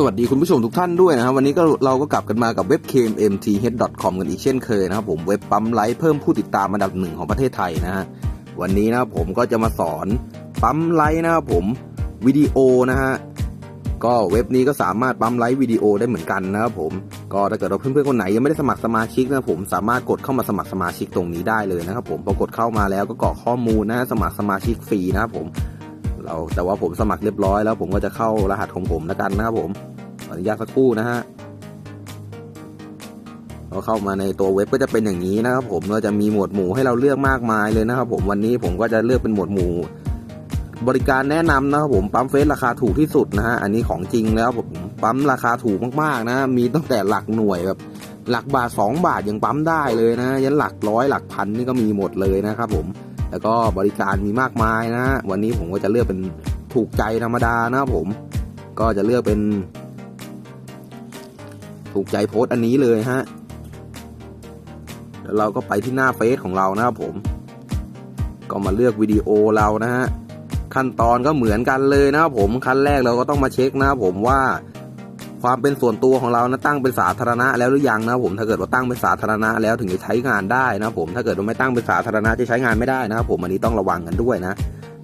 สวัสดีคุณผู้ชมทุกท่านด้วยนะครับ วันนี้ก็เราก็กลับกันมากับเว็บ kmmth.com กันอีกเช่นเคยนะครับผมเว็บปั๊มไลค์เพิ่มผู้ติดตามอันดับหนึ่งของประเทศไทยนะฮะวันนี้นะครับผมก็จะมาสอนปั๊มไลค์นะครับผมวิดีโอนะฮะก็เว็บนี้ก็สามารถปั๊มไลค์วิดีโอได้เหมือนกันนะครับผมก็ถ้าเกิดเราเพื่อนๆคนไหนยังไม่ได้สมัครสมาชิกนะผมสามารถกดเข้ามาสมัครสมาชิกตรงนี้ได้เลยนะครับผมพอกดเข้ามาแล้วก็กรอกข้อมูลนะสมัครสมาชิกฟรีนะครับผม เราแต่ว่าผมสมัครเรียบร้อยแล้วผมก็จะเข้ารหัสของผมแล้วกันนะครับผมอนุญาตสักครู่นะฮะเราเข้ามาในตัวเว็บก็จะเป็นอย่างนี้นะครับ ผมเราจะมีหมวดหมู่ให้เราเลือกมากมายเลยนะครับ ผมวันนี้ผมก็จะเลือกเป็นหมวดหมู่ บริการแนะนำนะครับผมปั๊มเฟสราคาถูกที่สุดนะฮะอันนี้ของจริงแล้วผมปั๊มราคาถูกมากๆนะ มีตั้งแต่หลักหน่วยแบบหลักบาทสองบาทยังปั๊มได้เลยนะยันหลักร้อยหลักพันนี่ก็มีหมดเลยนะครับผม แล้วก็บริการมีมากมายนะ วันนี้ผมก็จะเลือกเป็นถูกใจธรรมดานะผม ก็จะเลือกเป็น ถูกใจโพสต์อันนี้เลยฮะแล้วเราก็ไปที่หน้าเฟซของเรานะครับผม ก็มาเลือกวิดีโอเรานะฮะขั้นตอนก็เหมือนกันเลยนะครับผมขั้นแรกเราก็ต้องมาเช็คนะครับผมว่า ความเป็นส่วนตัวของเรานะตั้งเป็นสาธารณะแล้วหรือยังนะผมถ้าเกิดว่าตั้งเป็นสาธารณะแล้วถึงจะใช้งานได้นะผมถ้าเกิดว่าไม่ตั้งเป็นสาธารณะจะใช้งานไม่ได้นะครับผมอันนี้ต้องระวังกันด้วยนะ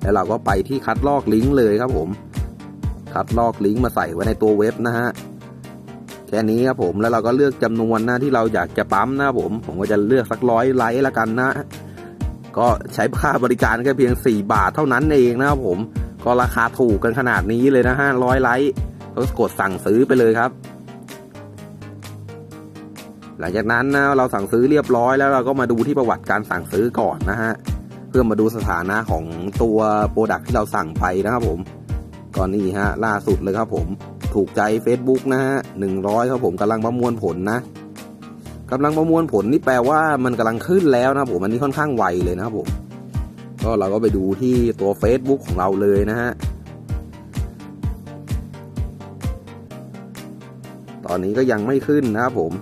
แล้วเราก็ไปที่คัดลอกลิงก์เลยครับผมคัดลอกลิงก์มาใส่ไว้ในตัวเว็บนะฮะแค่นี้ครับผมแล้วเราก็เลือกจำนวนนะที่เราอยากจะปั๊มนะผม ผมก็จะเลือกสักร้อยไลค์ละกันนะ ก็ใช้ค่าบริการแค่เพียง 4 บาทเท่านั้นเองนะครับผม ก็ราคาถูกกันขนาดนี้เลยนะฮะร้อยไลค์ ก็กดสั่งซื้อไปเลยครับ หลังจากนั้นนะเราสั่งซื้อเรียบร้อยแล้วเราก็มาดูที่ประวัติการสั่งซื้อก่อนนะฮะเพื่อมาดูสถานะของตัวโปรดักที่เราสั่งไปนะครับผมก็นี่ฮะล่าสุดเลยครับผมถูกใจ Facebook นะฮะหนึ่งร้อยครับผมกำลังประมวลผลนะกำลังประมวลผลนี่แปลว่ามันกำลังขึ้นแล้วนะครับผมอันนี้ค่อนข้างไวเลยนะครับผมก็เราก็ไปดูที่ตัว Facebook ของเราเลยนะฮะ ตอนนี้ก็ยังไม่ขึ้นนะครับผม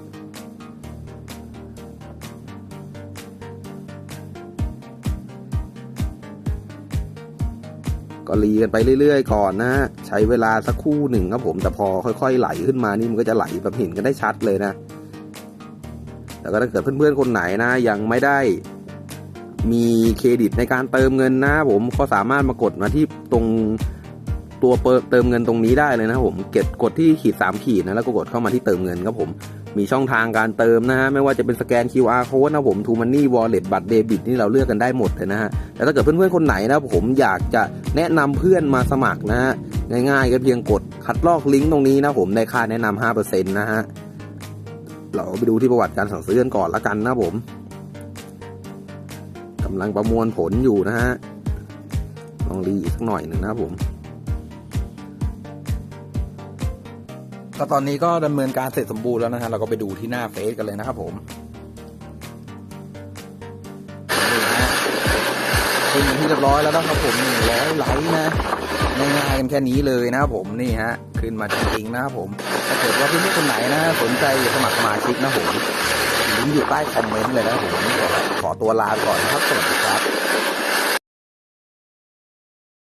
ก็รีกันไปเรื่อยๆก่อนนะฮะใช้เวลาสักคู่หนึ่งครับผมแต่พอค่อยๆไหลขึ้นมานี่มันก็จะไหลแบบเห็นกันได้ชัดเลยนะ แต่ก็ถ้าเกิดเพื่อนๆคนไหนนะ ยังไม่ได้มีเครดิตในการเติมเงินนะผมก็สามารถมากดมาที่ตรง ตัวเติมเงินตรงนี้ได้เลยนะครับผมเก็บกดที่ขีดสามขีดนะแล้วก็กดเข้ามาที่เติมเงินครับผมมีช่องทางการเติมนะฮะไม่ว่าจะเป็นสแกน QR code นะผมทูมันนี่วอลเล็ตบัตรเดบิตนี่เราเลือกกันได้หมดเลยนะฮะแต่ถ้าเกิดเพื่อนๆคนไหนนะผมอยากจะแนะนำเพื่อนมาสมัครนะฮะง่ายๆก็เพียงกดคัดลอกลิงก์ตรงนี้นะผมได้ค่าแนะนำห้าเปอร์เซ็นต์นะฮะเราไปดูที่ประวัติการสั่งซื้อกันก่อนละกันนะผมกำลังประมวลผลอยู่นะฮะลองรีอีกสักหน่อยหนึ่งนะผม ก็ตอนนี้ก็ดำเนินการเสร็จสมบูรณ์แล้วนะฮะเราก็ไปดูที่หน้าเฟซกันเลยนะครับผมนี่ฮะขึ้นเป็นที่เรียบร้อยแล้วนะครับผมหนึ่งร้อยไลค์นะง่ายๆกันแค่นี้เลยนะครับผมนี่ฮะขึ้นมาจริงๆนะครับผมถ้าเกิดว่าเพื่อนๆคนไหนนะสนใจอยากสมัครสมาชิกนะผมลิงก์อยู่ใต้คอมเมนต์เลยนะผมขอตัวลาก่อนนะครับสวัสดีครับ